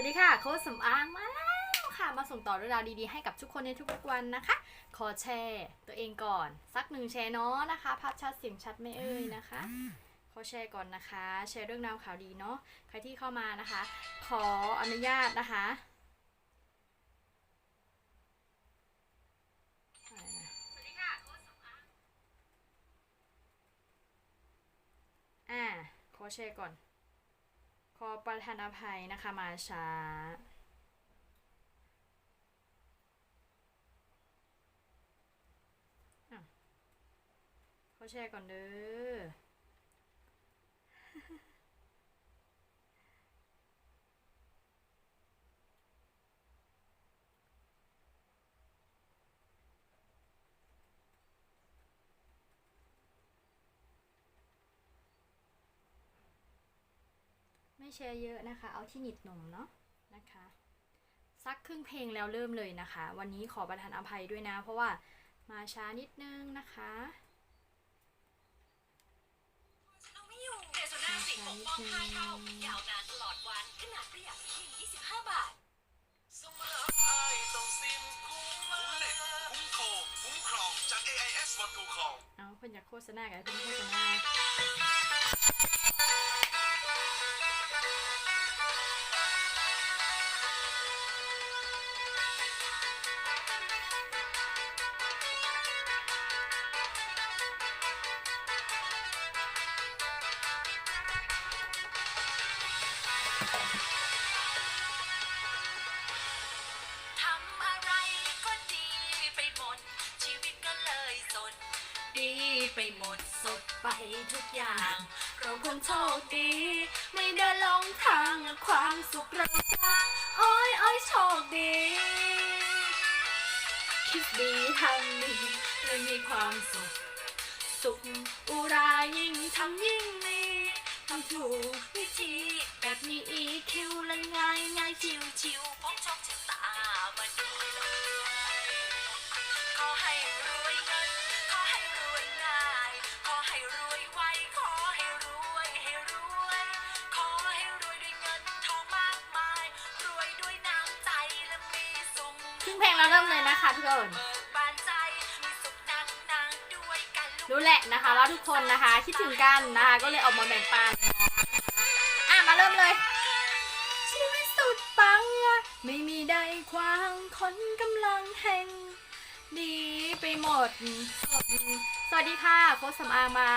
วัสดีค่ะโค้ชสำอางมาแล้วค่ะ มาส่งต่อเรื่องราวดีๆให้กับทุกคนในทุกๆวันนะคะ ขอแชร์ตัวเองก่อน สักหนึ่งแชร์เนาะนะคะ ภาพชัดเสียงชัดไม่เอ่ยนะคะ ขอแชร์ก่อนนะคะ แชร์เรื่องราวข่าวดีเนาะ ใครที่เข้ามานะคะ ขออนุญาตนะคะอะไรนะอ่าขอแชร์ก่อน ขอประทานอภัยนะคะมาช้า เขาแชร์ก่อนเด้อ ไม่แชร์เยอะนะคะ เอาที่หนิดหนมเนาะนะคะสักครึ่งเพลงแล้วเริ่มเลยนะคะ วันนี้ขอประทานอภัยด้วยนะ เพราะว่ามาช้านิดนึงนะคะเอาไม่อยู่เดโซน่าสีปกป้องค่าเท่ายาวนานตลอดวันขนาดประหยัดเพียง25 บาทสมาร์ทไอต้องซิมคุ้มเน็ตคุ้มโทรคุ้มครองจาก AIS One to Call เอาคนอยากโฆษณากันเป็นโฆษณา ดสดไปทุกอย่าง เราคงโชคดี ไม่ได้ลงทางความสุขเราจะโอ้ยโอ้ยโชคดี คิดดีทำดีเลยมีความสุข สุขอุรายิ่งทำยิ่งมีทำถูก เพลงแล้วเริ่มเลยนะคะทุกคนเบิกบานใจมีสุขนั่งนั่งด้วยกันลูกรู้แหละนะคะว่าทุกคนนะคะคิดถึงกันนะคะก็เลยออกมาแบ่งปันอะมาเริ่มเลยชีวิตสุดปังอะไม่มีใดควางคนกำลังแห่งดีไปหมดสดสวัสดีค่ะโค้ชสำอางมา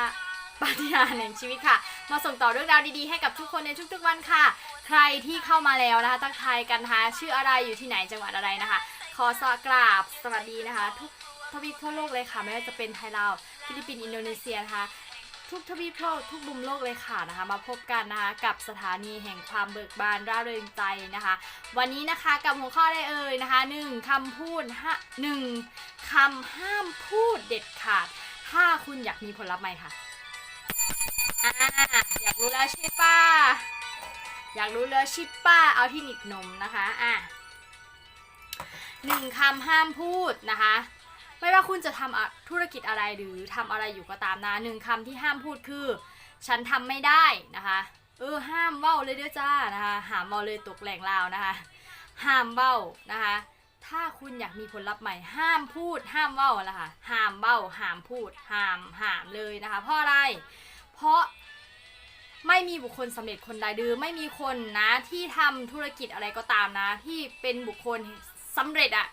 ปาฏิหาริย์แห่งชีวิตค่ะ มาส่งต่อเรื่องราวดีๆให้กับทุกคนในทุกๆวันค่ะ ใครที่เข้ามาแล้วนะคะทักทายกันนะคะชื่ออะไรอยู่ที่ไหนจังหวัดอะไรนะคะ ขอสกราบสวัสดีนะคะ ทุกทวีปทั่วโลกเลยค่ะ ไม่ว่าจะเป็นไทยลาวฟิลิปปินส์อินโดนีเซียนะคะทุกทวีปทั่วทุกมุมโลกเลยค่ะนะคะ มาพบกันนะคะกับสถานีแห่งความเบิกบานร่าเริงใจนะคะ วันนี้นะคะกับหัวข้อได้เอ่ยนะคะหนึ่งคำพูดห้าหนึ่งคำห้ามพูดเด็ดขาด ถ้าคุณอยากมีผลลัพธ์ใหม่ค่ะอ่าอยากรู้แล้วใช่ป้าอยากรู้แล้วชิปป้าเอาที่หนิบนมนะคะอะ หนึ่งคำห้ามพูดนะคะ ไม่ว่าคุณจะทำธุรกิจอะไรหรือทำอะไรอยู่ก็ตามนะหนึ่งคำที่ห้ามพูดคือ ฉันทำไม่ได้นะคะ เออห้ามเว้าเลยเด้อจ้านะคะห้ามเว้าเลยตกแหล่งลาวนะคะ ห้ามเว้านะคะ ถ้าคุณอยากมีผลลัพธ์ใหม่ห้ามพูด ห้ามเว้าละค่ะห้ามเว้าห้ามพูดห้ามห้ามเลยนะคะ เพราะอะไร เพราะไม่มีบุคคลสำเร็จคนใดหรือไม่มีคนนะที่ทำธุรกิจอะไรก็ตามนะ ที่เป็นบุคคล สำเร็จอะ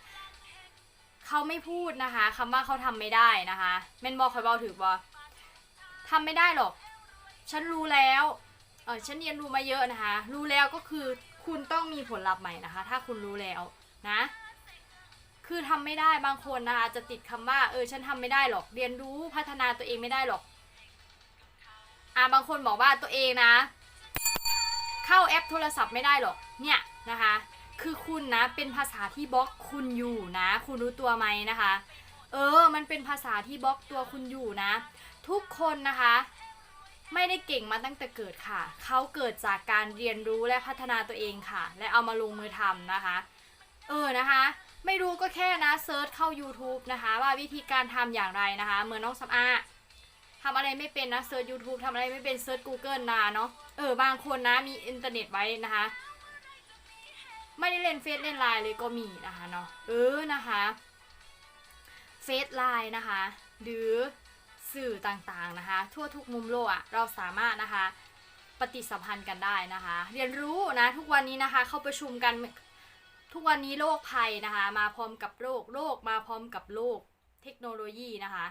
เขาไม่พูดนะคะคำว่าเขาทำไม่ได้นะคะแม่นบอกคอยบอกถือว่าทำไม่ได้หรอก ฉันรู้แล้วเออฉันเรียนรู้มาเยอะนะคะ รู้แล้วก็คือคุณต้องมีผลลัพธ์ใหม่นะคะ ถ้าคุณรู้แล้วนะ คือทำไม่ได้บางคนนะคะจะติดคำว่าเออฉันทำไม่ได้หรอก เรียนรู้พัฒนาตัวเองไม่ได้หรอกอ่าบางคนบอกว่าตัวเองนะ เข้าแอปโทรศัพท์ไม่ได้หรอกเนี่ยนะคะ คือคุณนะเป็นภาษาที่บล็อกคุณอยู่นะ คุณรู้ตัวไหมนะคะ เออ มันเป็นภาษาที่บล็อกตัวคุณอยู่นะ ทุกคนนะคะ ไม่ได้เก่งมาตั้งแต่เกิดค่ะ เขาเกิดจากการเรียนรู้และพัฒนาตัวเองค่ะ และเอามาลงมือทำนะคะ เออนะคะ ไม่รู้ก็แค่นะเซิร์ชเข้า YouTube นะคะ ว่าวิธีการทำอย่างไรนะคะ เหมือนน้องสำอาทำอะไรไม่เป็นนะเซิร์ช YouTube ทำอะไรไม่เป็นเซิร์ช Google นะเนาะเออบางคนนะมีอินเทอร์เน็ตไว้นะคะ ไม่ได้เล่นเฟซเล่นไลน์เลยก็มีนะคะเนาะเออนะคะเฟซไลน์นะคะ หรือสื่อต่างๆนะคะ ทั่วทุกมุมโลกอะเราสามารถนะคะ ปฏิสัมพันธ์กันได้นะคะ เรียนรู้นะทุกวันนี้นะคะ เข้าประชุมกันทุกวันนี้โลกภัยนะคะ มาพร้อมกับโรคโรคมาพร้อมกับโลกเทคโนโลยีนะคะ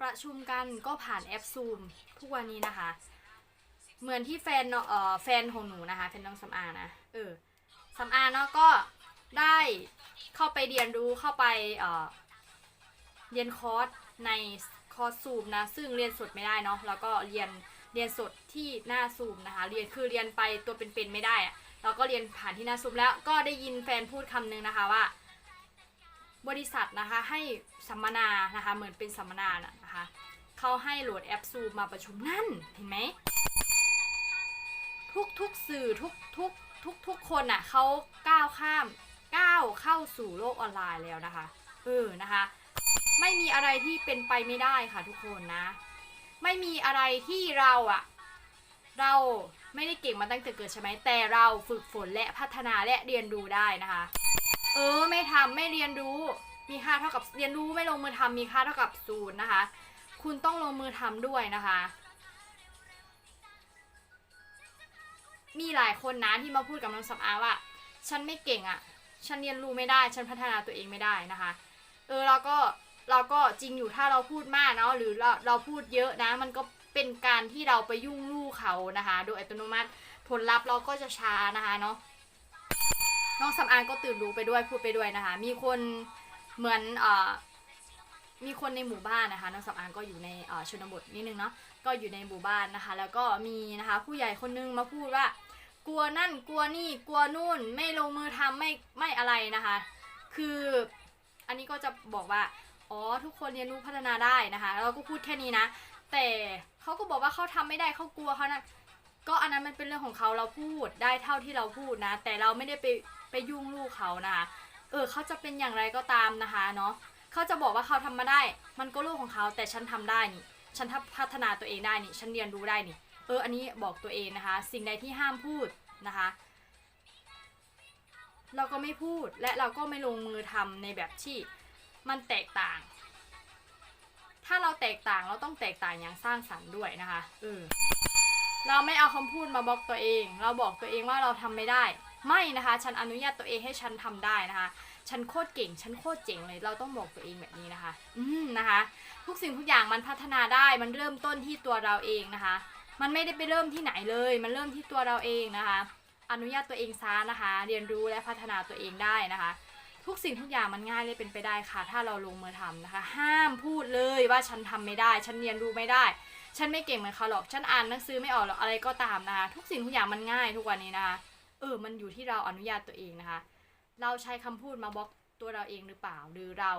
ประชุมกันก็ผ่านแอปซูมทุกวันนี้นะคะ เหมือนที่แฟนเนาะเออแฟนของหนูนะคะแฟนน้องสำอางนะเออสำอางเนาะก็ได้เข้าไปเรียนรู้เข้าไปเออเรียนคอร์สในคอร์สซูมนะซึ่งเรียนสดไม่ได้เนาะแล้วก็เรียนเรียนสดที่หน้าซูมนะคะ เรียนคือเรียนไปตัวเป็นๆไม่ได้อะเราก็เรียนผ่านที่หน้าซูมแล้วก็ได้ยินแฟนพูดคำนึงนะคะว่า บริษัทนะคะให้สัมมนานะคะเหมือนเป็นสัมมนาน่ะนะคะเขาให้โหลดแอปซูมมาประชุมนั่นเห็นไหม ทุกทุกสื่อทุกทุกทุกทุกคนน่ะเขาก้าวข้ามก้าวเข้าสู่โลกออนไลน์แล้วนะคะเออนะคะ ไม่มีอะไรที่เป็นไปไม่ได้ค่ะทุกคนนะ ไม่มีอะไรที่เราอะเราไม่ได้เก่งมาตั้งแต่เกิดใช่ไหมแต่เราฝึกฝนและพัฒนาและเรียนรู้ได้นะคะ เออไม่ทำไม่เรียนรู้มีค่าเท่ากับเรียนรู้ไม่ลงมือทำมีค่าเท่ากับศูนย์นะคะ คุณต้องลงมือทำด้วยนะคะ มีหลายคนนะที่มาพูดกับน้องสำอาว่า ฉันไม่เก่งอะ่ะ ฉันเรียนรู้ไม่ได้ ฉันพัฒนาตัวเองไม่ได้นะคะ เออเราก็เราก็จริงอยู่ถ้าเราพูดมากเนาะหรือเราเราพูดเยอะนะ มันก็เป็นการที่เราไปยุ่งลู่เขานะคะ โดยอัตโนมัติผลลัพธ์เราก็จะช้านะคะเนาะน้องสำอางก็ตื่นรู้ไปด้วยพูดไปด้วยนะคะ มีคนเหมือนเอ่อมีคนในหมู่บ้านนะคะน้องสำอางก็อยู่ในเอ่อชนบทนิดนึงเนาะก็อยู่ในหมู่บ้านนะคะ แล้วก็มีนะคะผู้ใหญ่คนนึงมาพูดว่า กลัวนั่นกลัวนี่กลัวนู่น ไม่ลงมือทำไม่ไม่อะไรนะคะ คืออันนี้ก็จะบอกว่าอ๋อทุกคนเรียนรู้พัฒนาได้นะคะเราก็พูดแค่นี้นะ แต่เขาก็บอกว่าเขาทำไม่ได้เขากลัวเขานะก็อันนั้นมันเป็นเรื่องของเขาเราพูดได้เท่าที่เราพูดนะ แต่เราไม่ได้ไปไปยุ่งลูกเขานะคะเออเขาจะเป็นอย่างไรก็ตามนะคะเนาะเขาจะบอกว่าเขาทำมาได้ มันก็เรื่องของเขาแต่ฉันทำได้นี่ฉันพัฒนาตัวเองได้นี่ ฉันเรียนรู้ได้นี่ เอออันนี้บอกตัวเองนะคะ สิ่งใดที่ห้ามพูดนะคะ เราก็ไม่พูดและเราก็ไม่ลงมือทำในแบบที่มันแตกต่าง ถ้าเราแตกต่างเราต้องแตกต่างอย่างสร้างสรรค์ด้วยนะคะเออเราไม่เอาคำพูดมาบอกตัวเอง เราบอกตัวเองว่าเราทำไม่ได้ ไม่นะคะ ฉันอนุญาตตัวเองให้ฉันทำได้นะคะฉันโคตรเก่ง ฉันโคตรเจ๋งเลย เราต้องบอกตัวเองแบบนี้นะคะ อืมนะคะ ทุกสิ่งทุกอย่างมันพัฒนาได้ มันเริ่มต้นที่ตัวเราเองนะคะ มันไม่ได้ไปเริ่มที่ไหนเลย มันเริ่มที่ตัวเราเองนะคะ อนุญาตตัวเองซะนะคะ เรียนรู้และพัฒนาตัวเองได้นะคะ ทุกสิ่งทุกอย่างมันง่ายเลยเป็นไปได้ค่ะ ถ้าเราลงมือทำนะคะ ห้ามพูดเลยว่าฉันทำไม่ได้ ฉันเรียนรู้ไม่ได้ ฉันไม่เก่งเหมือนเขาหรอก ฉันอ่านหนังสือไม่ออกหรอกอะไรก็ตามนะคะ ทุกสิ่งทุกอย่างมันง่ายทุกวันนี้นะคะ เออ มันอยู่ที่เราอนุญาตตัวเองนะคะ เราใช้คำพูดมาบล็อกตัวเราเองหรือเปล่า หรือเรา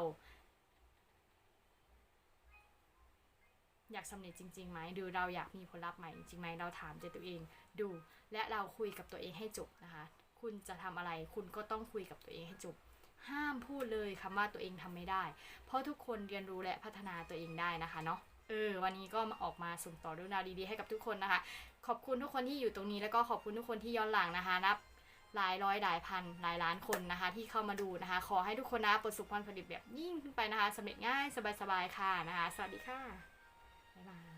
อยากสำเร็จจริงๆไหมหรือเราอยากมีผลลัพธ์ใหม่จริงไหมเราถามใจตัวเองดู และเราคุยกับตัวเองให้จบนะคะ คุณจะทำอะไรคุณก็ต้องคุยกับตัวเองให้จบ ห้ามพูดเลยคำว่าตัวเองทำไม่ได้ เพราะทุกคนเรียนรู้และพัฒนาตัวเองได้นะคะเนาะเออวันนี้ก็มาออกมาส่งต่อเรื่องราวดีๆให้กับทุกคนนะคะ ขอบคุณทุกคนที่อยู่ตรงนี้แล้วก็ขอบคุณทุกคนที่ย้อนหลังนะคะนับหลายร้อยหลายพันหลายล้านคนนะคะ ที่เข้ามาดูนะคะ ขอให้ทุกคนนะประสบความสำเร็จแบบยิ่งขึ้นไปนะคะสำเร็จง่ายสบายๆค่ะนะคะ สวัสดีค่ะ บ๊ายบาย